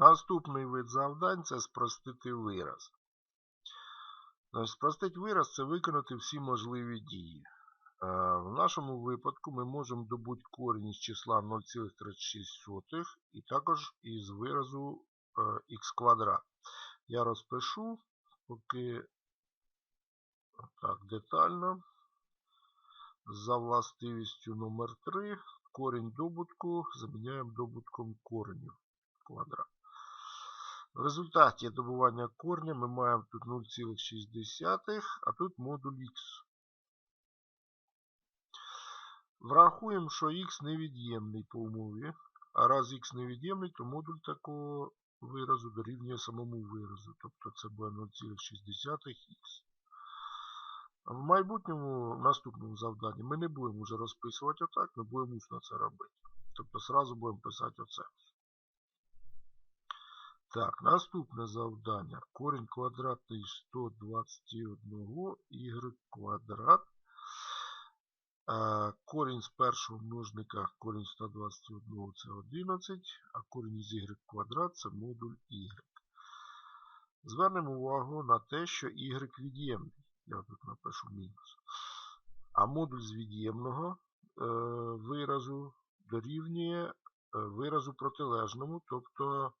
Наступний вид завдань це спростити вираз. Спростити вираз це виконати всі можливі дії. Е, В нашому випадку ми можемо добути корінь із числа 0,36 і також із виразу х квадрат. Я розпишу, поки так, детально. За властивістю номер 3 корінь добутку заміняємо добутком коренів квадрат. В результаті добування корня ми маємо тут 0,6, а тут модуль х. Врахуємо, що х невід'ємний по умові. А раз х невід'ємний, то модуль такого виразу дорівнює самому виразу. Тобто це буде 0,6х. В майбутньому в наступному завданні ми не будемо вже розписувати отак, ми будемо усно це робити. Тобто сразу будемо писати оце. Так, наступне завдання. Корінь квадратний 121 y квадрат. Е, Корінь з першого множника, корінь 121 це 11, а корінь із y квадрат це модуль y. Звернемо увагу на те, що y від'ємний. Я тут напишу мінус. А модуль з від'ємного е, виразу дорівнює е, виразу протилежному, тобто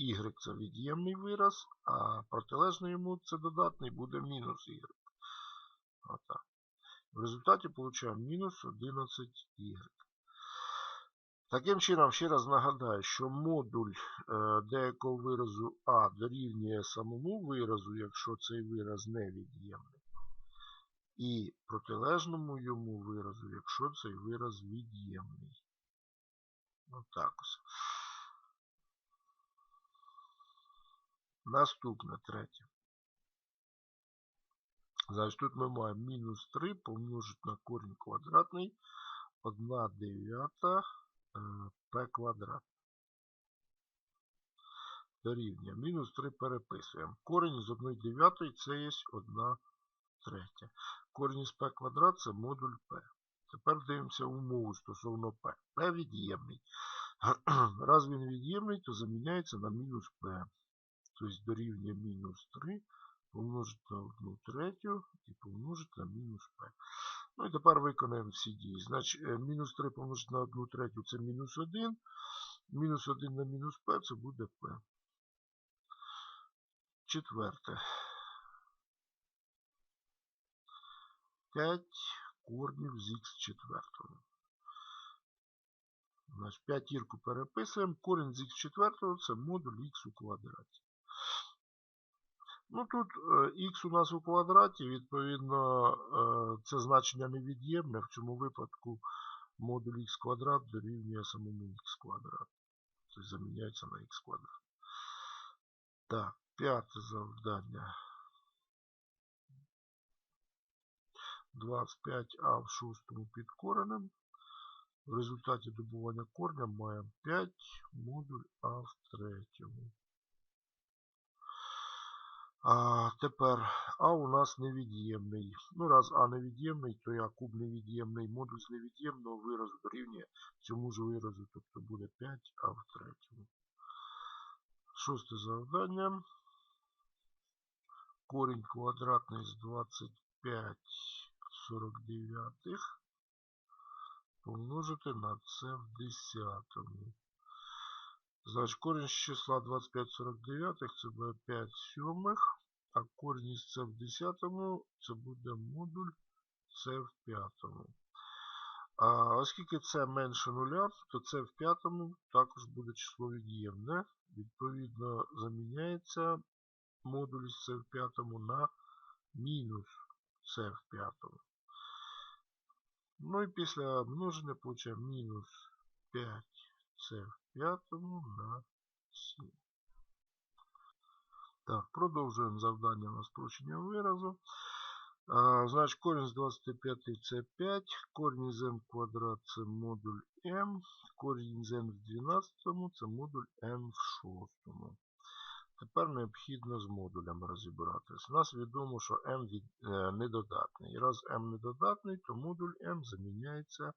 y це від'ємний вираз, а протилежний йому це додатний буде мінус y. Отак. В результаті получаємо мінус 11y. Таким чином, ще раз нагадаю, що модуль е, деякого виразу А дорівнює самому виразу, якщо цей вираз невід'ємний. І протилежному йому виразу, якщо цей вираз від'ємний. Отак ось. Наступне третє. Значить, тут ми маємо мінус 3 помножити на корінь квадратний 1 дев'ята p квадрат. Дорівнює. Мінус 3 переписуємо. Корінь з 1 дев'ятої це є 1 третя. Корінь з p квадрат це модуль p. Тепер дивимося умову стосовно p. p від'ємний. Раз він від'ємний, то заміняється на мінус p. Тобто дорівнює мінус 3 помножити на 1 третю і помножити на мінус p. Ну і тепер виконаємо всі дії. Значить, мінус 3 помножити на 1 третю це мінус 1. Мінус 1 на мінус p це буде p. Четверте. 5 корнів з х четвертого. Значить, п'ятірку переписуємо. Корінь з х четвертого це модуль х у квадраті. Ну тут х у нас у квадраті, відповідно, це значення невід'ємне. В цьому випадку модуль х квадрат дорівнює самому х квадрат. Тобто заміняється на х квадрат. Так, п'яте завдання. 25а в шостому під коренем. В результаті добування корня маємо 5 модуль а в третьому. А тепер А у нас невід'ємний. Ну, раз А невід'ємний, то я куб невід'ємний модуль невід'ємного виразу дорівнює цьому ж виразу, тобто буде 5А в третьому. Шосте завдання. Корінь квадратний з 25 49 помножити на це в десятому. Значить, корінь з числа 25 49 це буде 5 сьомих, а корінь із це в 10 це буде модуль це в п'ятому. А оскільки це менше нуля, то це в п'ятому також буде число від'ємне. Відповідно, заміняється модуль із це в п'ятому на мінус це в п'ятому. Ну і після множення получаємо мінус 5 це в п'ятому на 7. Так, продовжуємо завдання на спрощення виразу. А, Значить, корінь з 25 це 5, корінь з m квадрат це модуль m, корінь з n в 12 це модуль m в 6. Тепер необхідно з модулями розібратися. У нас відомо, що m від, е, недодатний. І раз m недодатний, то модуль m заміняється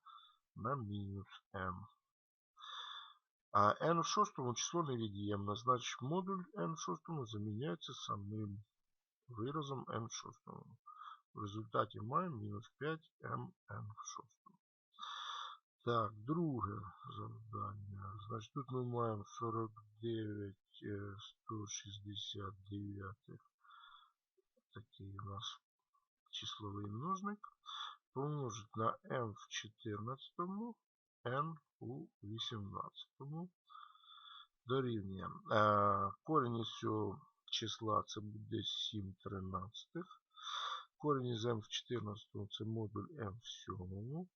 на мінус m. А n в шостому число невід'ємне, значить модуль n в шостому заміняється самим виразом n в шостому. В результаті маємо мінус 5mn в шостому. Так, друге завдання. Значить, тут ми маємо 49 е, 169. Такий у нас числовий множник. Помножить на m в 14, n у 18. Дорівнює. Е, Корінь із цього числа це буде 7 тринадцятих. Корінь із m в 14 це модуль m в 7.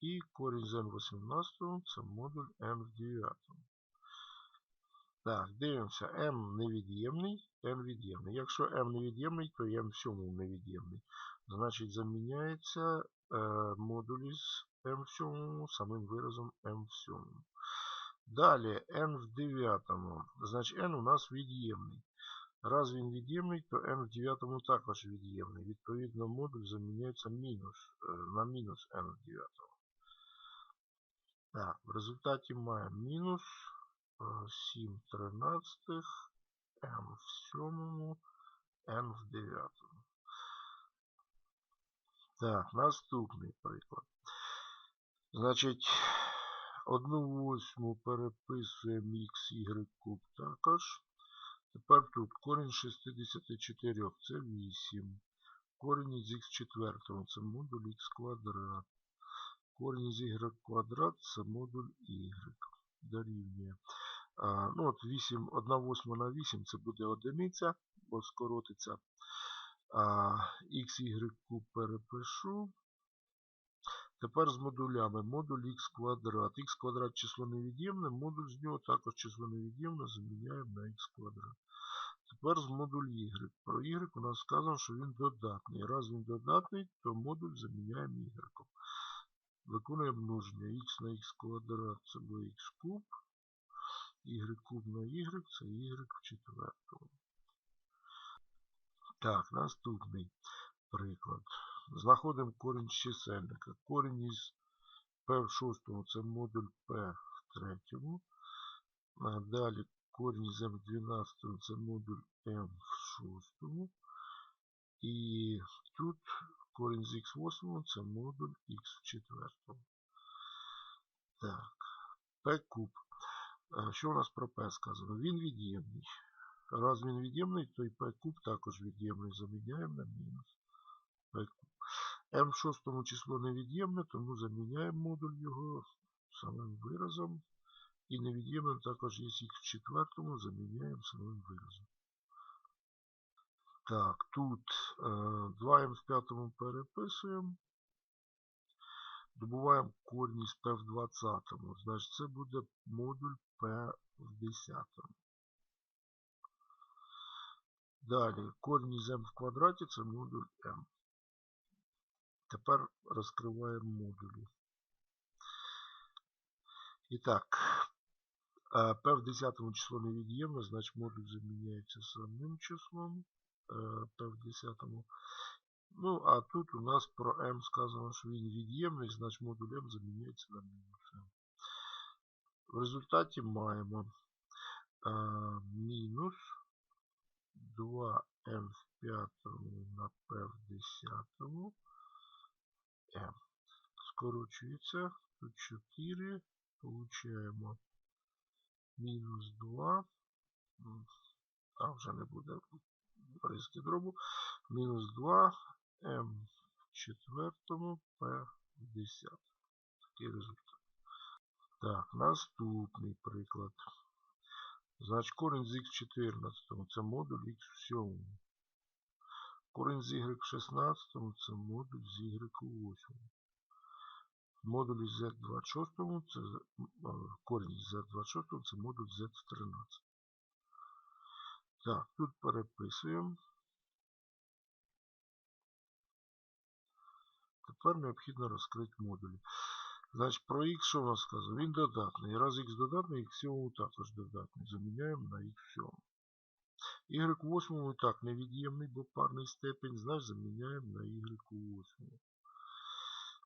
І корінь з n в 18 це модуль m в 9. Так, дивимося. m невід'ємний, n від'ємний. Якщо m невід'ємний, то m в 7 невід'ємний. Значить, заміняється е, модуль із m в 7 самим виразом m в 7. Далі n в 9. Значить n у нас від'ємний. Раз він від'ємний, то n в 9 також від'ємний. Відповідно, модуль заміняється мінус, е, на мінус n в 9. Так, в результаті маємо мінус е, 7 тринадцятих, m в 7, n в 9. Так, наступний приклад. Значить, 1 восьму переписуємо y куб також. Тепер тут корінь 64 це 8. Корінь із х четвертого це модуль х квадрат. Корінь з y квадрат це модуль y. Дорівнює. А, ну от 8, 1 восьма на 8 це буде одиниця, бо скоротиться. А, x, y куб перепишу. Тепер з модулями. Модуль х квадрат. х квадрат число невід'ємне, модуль з нього також число невід'ємне заміняємо на х квадрат. Тепер з модуль y. Про y у нас сказано, що він додатний. Раз він додатний, то модуль заміняємо y. Виконуємо множення. х на х квадрат це буде х куб. y куб на y це y в четвертому. Так, наступний приклад. Знаходимо корінь з чисельника. Корінь із p в шостому це модуль p в третьому. А далі корінь з M12, це модуль m в шостому. І тут корінь з x в 8 це модуль x в четвертому. Так, p куб. Що у нас про p сказано? Він від'ємний. Раз він від'ємний, то і p куб також від'ємний. Заміняємо на мінус p куб. M в шостому число невід'ємне, тому заміняємо модуль його самим виразом. І невід'ємним також є х в четвертому, заміняємо самим виразом. Так, тут е, 2m в п'ятому переписуємо. Добуваємо корінь із p в 20. Значить, це буде модуль p в 10. Далі, корінь із m в квадраті це модуль m. Тепер розкриваємо модулі. І так, е, p в 10 число невід'ємне, значить модуль заміняється самим числом е, p в 10. Ну, а тут у нас про m сказано, що він від'ємний, значить модуль m заміняється на мінус m. В результаті маємо а, мінус 2m в 5 на p в 10 m. Скорочується. Тут 4. Получаємо мінус 2. А вже не буде риски дробу. Мінус 2 m в четвертому p в 10. Такий результат. Так, наступний приклад. Значить, корінь з х14. це модуль х в 7. Корінь з y16 це модуль з y8. Модуль з Z26 це корінь з Z26 це модуль Z13. Так, тут переписуємо. Тепер необхідно розкрити модулі. Значить, про X що у нас сказано? Він додатний. Раз X додатний, X всьому також додатний. Заміняємо на X всьому. Y8 і так невід'ємний, бо парний степень, знаєш, заміняємо на Y8.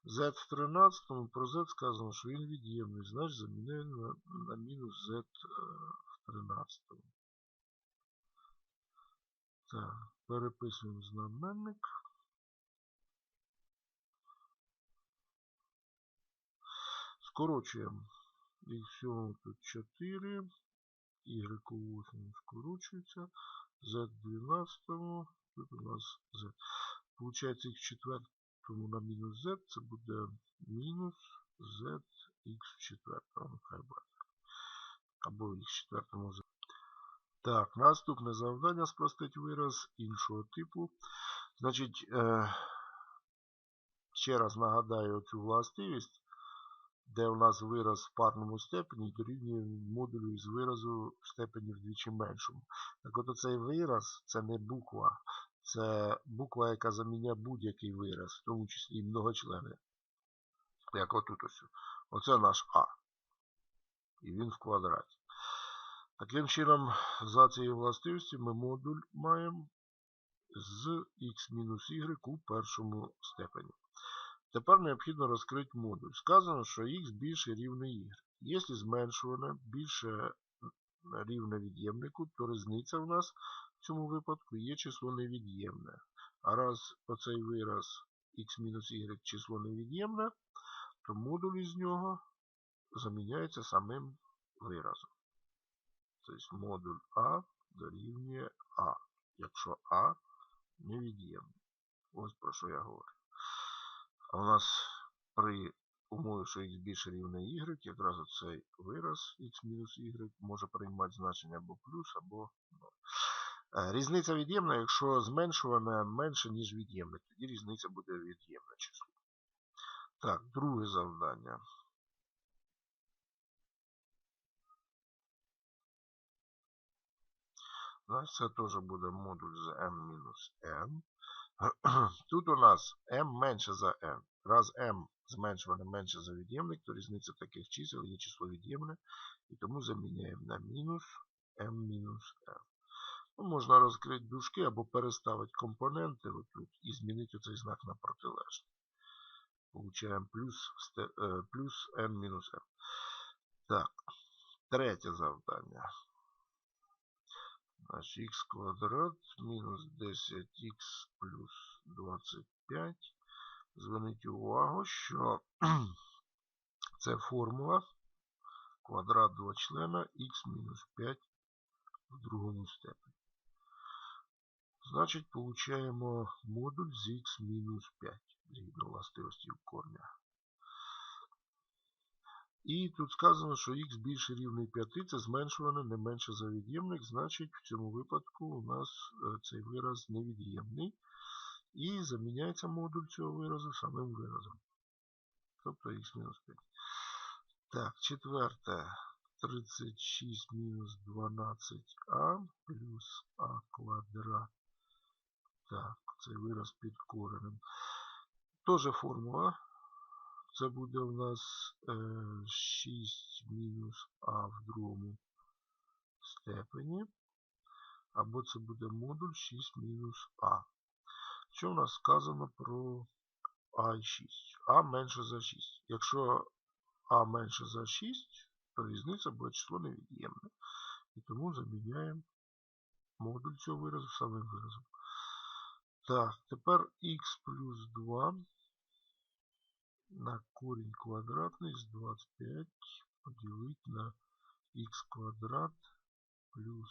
Z13 про Z сказано, що він від'ємний, значить заміняємо на, на мінус Z13. Е, так, переписуємо знаменник. Скорочуємо. Х7 тут 4. Y у 8 скорочується. Z12. Тут у нас Z. Получається, x в четвертому на мінус Z. Це буде мінус ZX в четвертому. Нехай. Або x в четвертому Z. Так, наступне завдання спростить вираз іншого типу. Значить, е, ще раз нагадаю цю властивість, де у нас вираз в парному степені дорівнює модулю із виразу в степені вдвічі меншому. Так от оцей вираз це не буква, це буква, яка заміняє будь-який вираз, в тому числі і многочлени. Як отут ось. Оце наш А. І він в квадраті. Таким чином, за цією властивістю ми модуль маємо з x-y у першому степені. Тепер необхідно розкрити модуль. Сказано, що x більше рівне y. Якщо зменшуване більше рівне від'ємнику, то різниця в нас в цьому випадку є число невід'ємне. А раз оцей вираз x-y число невід'ємне, то модуль із нього заміняється самим виразом. Тобто модуль А дорівнює А, якщо А невід'ємне. Ось про що я говорю. А у нас при умові, що x більше рівне y, якраз оцей вираз x-y може приймати значення або плюс, або 0. Різниця від'ємна, якщо зменшуване менше, ніж від'ємне. Тоді різниця буде від'ємне число. Так, друге завдання. Це теж буде модуль з m-n. Тут у нас m менше за n. Раз m зменшуване менше за від'ємник, то різниця таких чисел є число від'ємне. І тому заміняємо на мінус m-n. Ну, Можна розкрити дужки або переставити компоненти отут і змінити цей знак на протилежний. Получаємо плюс, е, плюс n-m. Так, третє завдання. Значить, х квадрат мінус 10х плюс 25. Зверніть увагу, що це формула квадрат двочлена х мінус 5 в другому степені. Значить, получаємо модуль з х мінус 5 згідно властивості корня. І тут сказано, що х більше рівний 5, це зменшуване не менше за від'ємник, значить в цьому випадку у нас е, цей вираз невід'ємний. І заміняється модуль цього виразу самим виразом. Тобто х-5. Так, четверте. 36 мінус 12а плюс а квадрат. Так, цей вираз під коренем. Тоже формула. Це буде у нас 6 е, мінус А в другому степені. Або це буде модуль 6 мінус А. Що в нас сказано про А6? А менше за 6. Якщо А менше за 6, то різниця буде число невід'ємне. І тому заміняємо модуль цього виразу самим виразом. Так, тепер х плюс 2 на корень квадратный с 25 поделить на х квадрат плюс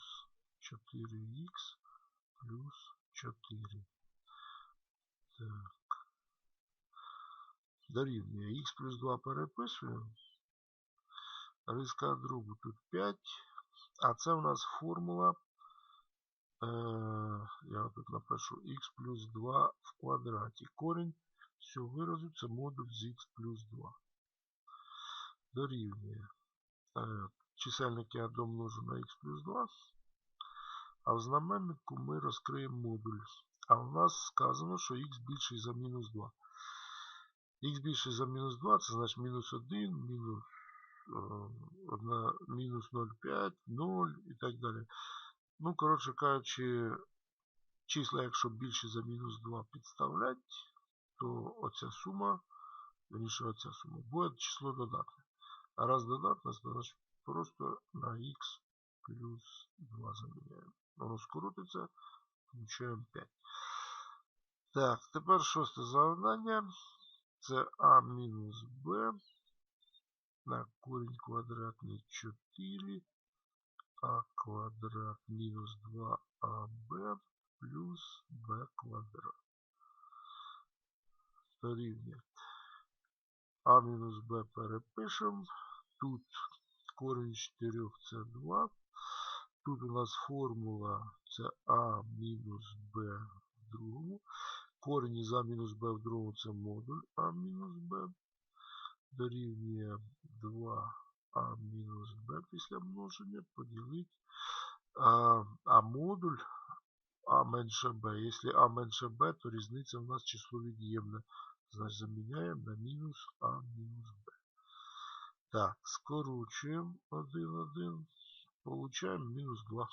4х плюс 4. Так. Дорівнює х плюс 2 переписуємо. Риска дробу тут 5. А це у нас формула. Е, я тут напишу х плюс 2 в квадраті. Корінь цього виразу це модуль з х плюс 2. Дорівнює. Е, чисельник я домножу на х плюс 2. А в знаменнику ми розкриємо модуль. А в нас сказано, що х більший за мінус 2. Х більший за мінус 2, це значить мінус 1, мінус 1, е, мінус 0,5, 0 і так далі. Ну, коротше кажучи, числа, якщо більше за мінус 2 підставлять, то оця сума Виріше оця сума. Буде число додатне. А раз додатне, значить просто на х плюс 2 заміняємо. Воно скоротиться, получаємо 5. Так, тепер шосте завдання. Це а мінус b на корінь квадратний 4 а квадрат мінус 2аб плюс b квадрат. Дорівнює. А мінус b перепишемо. Тут корінь 4 це 2. Тут у нас формула це а мінус b в другому. Корінь із а мінус b в другому це модуль а мінус b. Дорівнює 2а мінус b після множення поділити. А, а модуль а менше b. Якщо а менше b, то різниця у нас число від'ємне. Значить заміняємо на мінус а мінус b. Так, скорочуємо 1, 1. Получаємо мінус 2.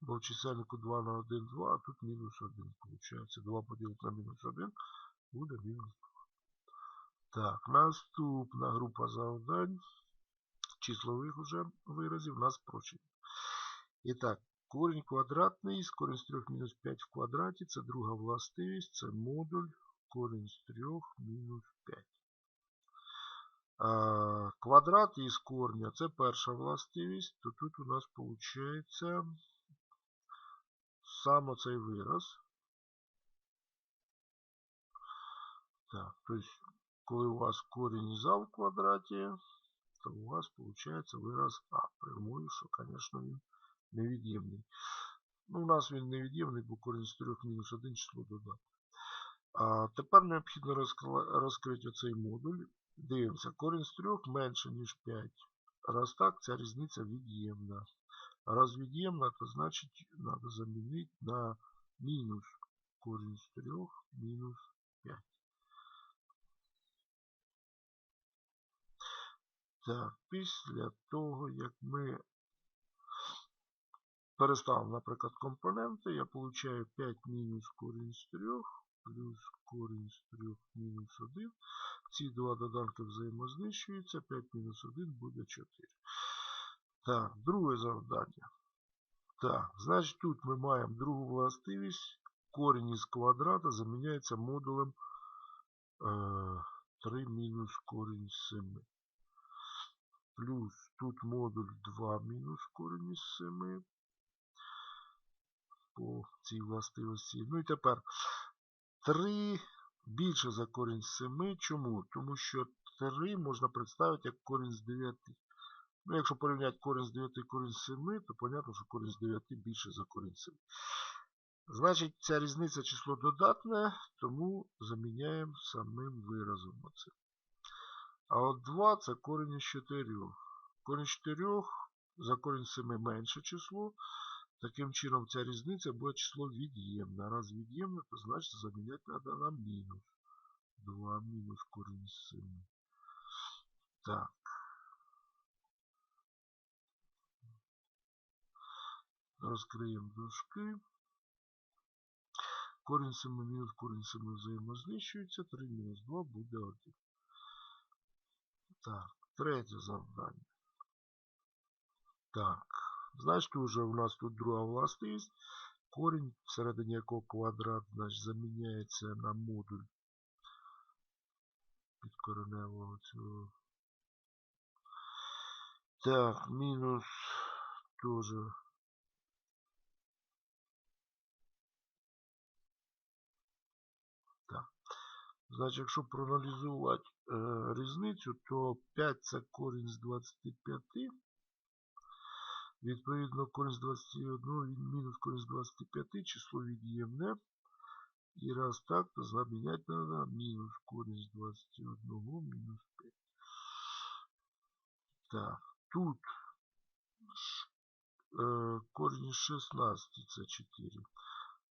Бо в чисельнику 2 на 1, 2, а тут мінус 1. Получається 2 поділити на мінус 1 буде мінус 2. Так, наступна група завдань. Числових уже виразів у нас спрощені. І так, корінь квадратний з корінь з 3 мінус 5 в квадраті. Це друга властивість, це модуль корінь з 3 мінус 5. А, квадрат із корня це перша властивість, то тут у нас виходить саме цей вираз. Так, тобто, коли у вас корінь а в квадраті, то у вас виходить вираз А. Прямою, що, звісно, він невід'ємний. Ну, у нас він невід'ємний, бо корінь з 3 мінус 1 число додати. А тепер необхідно розкрити оцей модуль. Дивимося, корінь з 3 менше, ніж 5. Раз так, ця різниця від'ємна. Раз від'ємна, то значить треба замінити на мінус корінь з 3 мінус 5. Так, після того, як ми переставимо, наприклад, компоненти, я получаю 5 мінус корінь з 3 плюс корінь з 3 мінус 1. Ці два доданки взаємознищуються. 5 мінус 1 буде 4. Так, друге завдання. Так, значить тут ми маємо другу властивість. Корінь із квадрата заміняється модулем е, 3 мінус корінь з 7. Плюс тут модуль 2 мінус корінь із 7. По цій властивості. Ну і тепер 3 більше за корінь з 7. Чому? Тому що 3 можна представити як корінь з 9. Ну, якщо порівняти корінь з 9 і корінь з 7, то понятно, що корінь з 9 більше за корінь з 7. Значить, ця різниця число додатне, тому заміняємо самим виразом оце. А от 2 це корінь із 4. Корінь з 4 за корінь 7 менше число. Таким чином ця різниця буде число від'ємне. Раз від'ємне, то значить заміняти треба на мінус. 2 мінус корінь з 7. Так. Розкриємо дужки. Корінь 7 мінус корінь 7 взаємознищується. 3 мінус 2 буде 1. Так, третє завдання. Так, значить, вже у нас тут друга властивість. Корінь, всередині якого квадрат, значить, заміняється на модуль підкореневого цього. Так, мінус теж Значить, якщо проаналізувати е, різницю, то 5 це корінь з 25. Відповідно, з 21 мінус корінь 25 число від'ємне. І раз так, то заміняти треба мінус з 21 мінус 5. Так, тут е, корінь з 16 це 4.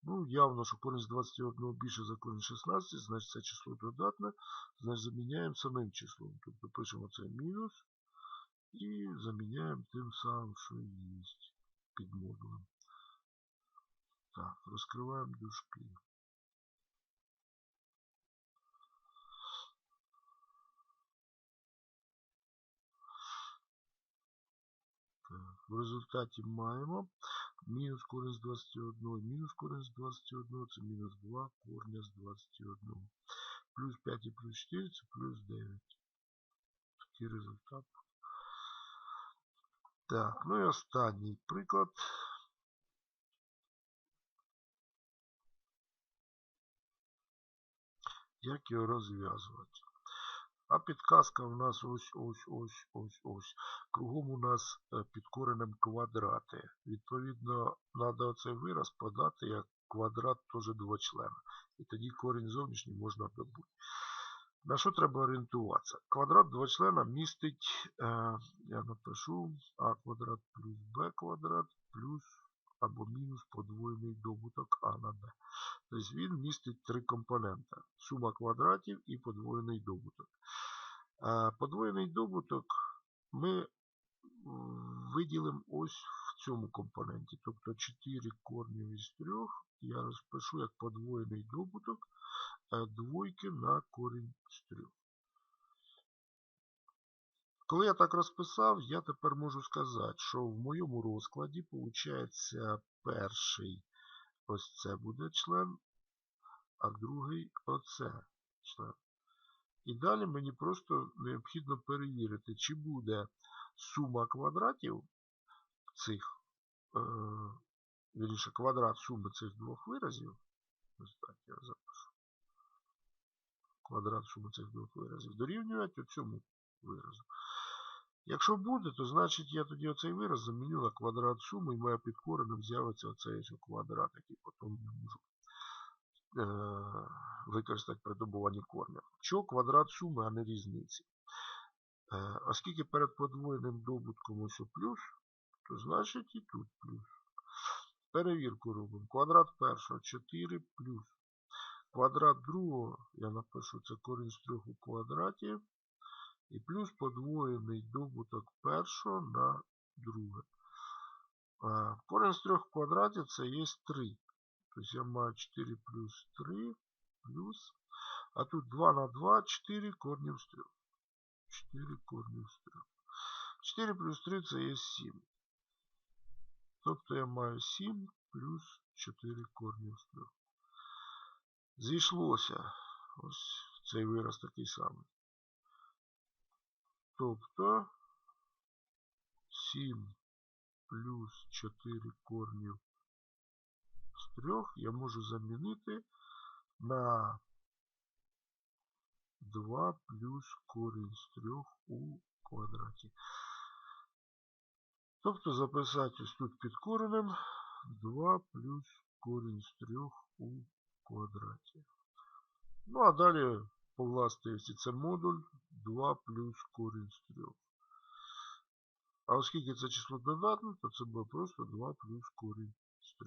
Ну, явно, що з 21 більше за корінь 16, значить це число додатне. Значить заміняємо самим числом. Тобто пишемо це мінус и заменяем тем самым, что есть под модулем. Так, раскрываем движки. Так, в результаті маємо мінус корінь з 21, мінус корінь з 21, це мінус 2 корня з 21. Плюс 5 і плюс 4 це плюс 9. Такий результат. Так, ну і останній приклад. Як його розв'язувати? А підказка у нас ось ось ось ось ось. Кругом у нас е, під коренем квадрати. Відповідно, треба оцей вираз подати як квадрат теж двочлена. І тоді корінь зовнішній можна добути. На що треба орієнтуватися? Квадрат двочлена містить, е, я напишу, а квадрат плюс b квадрат плюс або мінус подвоєний добуток а на b. Тобто він містить три компоненти. Сума квадратів і подвоєний добуток. Е, подвоєний добуток ми виділимо ось в цьому компоненті. Тобто 4 корнів із 3 я розпишу як подвоєний добуток двойки на корінь з 3. Коли я так розписав, я тепер можу сказати, що в моєму розкладі, виходить, перший ось це буде член, а другий оце член. І далі мені просто необхідно перевірити, чи буде сума квадратів цих, е, вірніше, квадрат суми цих двох виразів. Ось так я запишу. Квадрат суми цих двох виразів дорівнювати цьому виразу. Якщо буде, то значить я тоді оцей вираз заміню на квадрат суми і моя під коренем з'явиться оцей квадрат, який потім я можу е, використати при добуванні корня. Чого квадрат суми, а не різниці? Е, оскільки перед подвоєним добутком ось плюс, то значить і тут плюс. Перевірку робимо. Квадрат першого 4 плюс. Квадрат другого, я напишу, це корінь з 3 у квадраті. І плюс подвоєний добуток першого на друге. Корінь з 3 квадратів це є 3. Тобто я маю 4 плюс 3 плюс. А тут 2 на 2, 4 корнів з 3. 4 корнів з 3. 4 плюс 3 це є 7. Тобто я маю 7 плюс 4 корнів з 3. Зійшлося. Ось цей вираз такий самий. Тобто 7 плюс 4 корнів з 3 я можу замінити на 2 плюс корінь з 3 у квадраті. Тобто записати ось тут під коренем 2 плюс корінь з 3 у квадраті. Ну, а далі по властивості це модуль 2 плюс корінь з 3. А оскільки це число додатне, то це буде просто 2 плюс корінь з 3.